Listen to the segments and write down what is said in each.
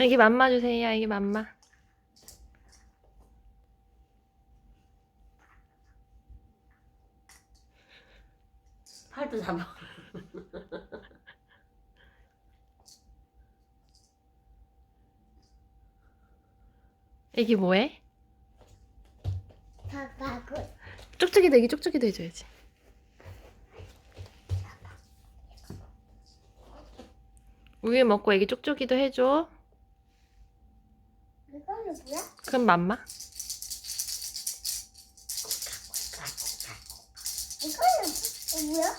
여기 맘마 주세요. 여기 맘마. 팔도 잡아. 애기 뭐해? 가가고 쪽쪽이도 애기 쪽쪽이도 해줘야지. 우유 먹고 애기 쪽쪽이도 해줘. 이거는 뭐야? 그럼 맘마. 이거는 뭐야?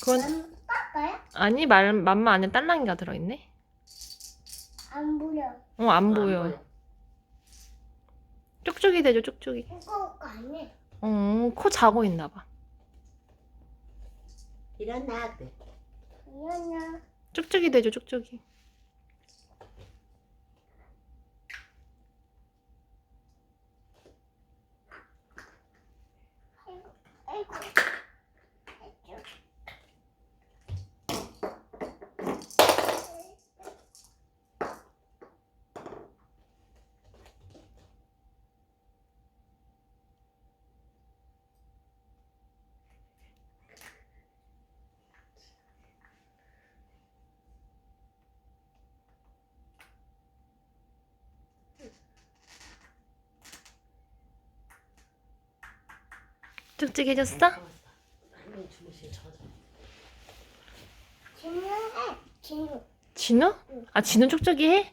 그건 안 빠빠야? 아니 말 맘마 안에 딸랑이가 들어있네. 안 보여. 어 안 보여. 쪽쪽이 되죠 쪽쪽이. 이거 아니야. 어코 자고 있나 봐. 일어나 그래. 이거는 쪽쪽이 되죠 쪽쪽이. 아 진우해. 진우. 진우? 아 진우 쪽쪽이 해?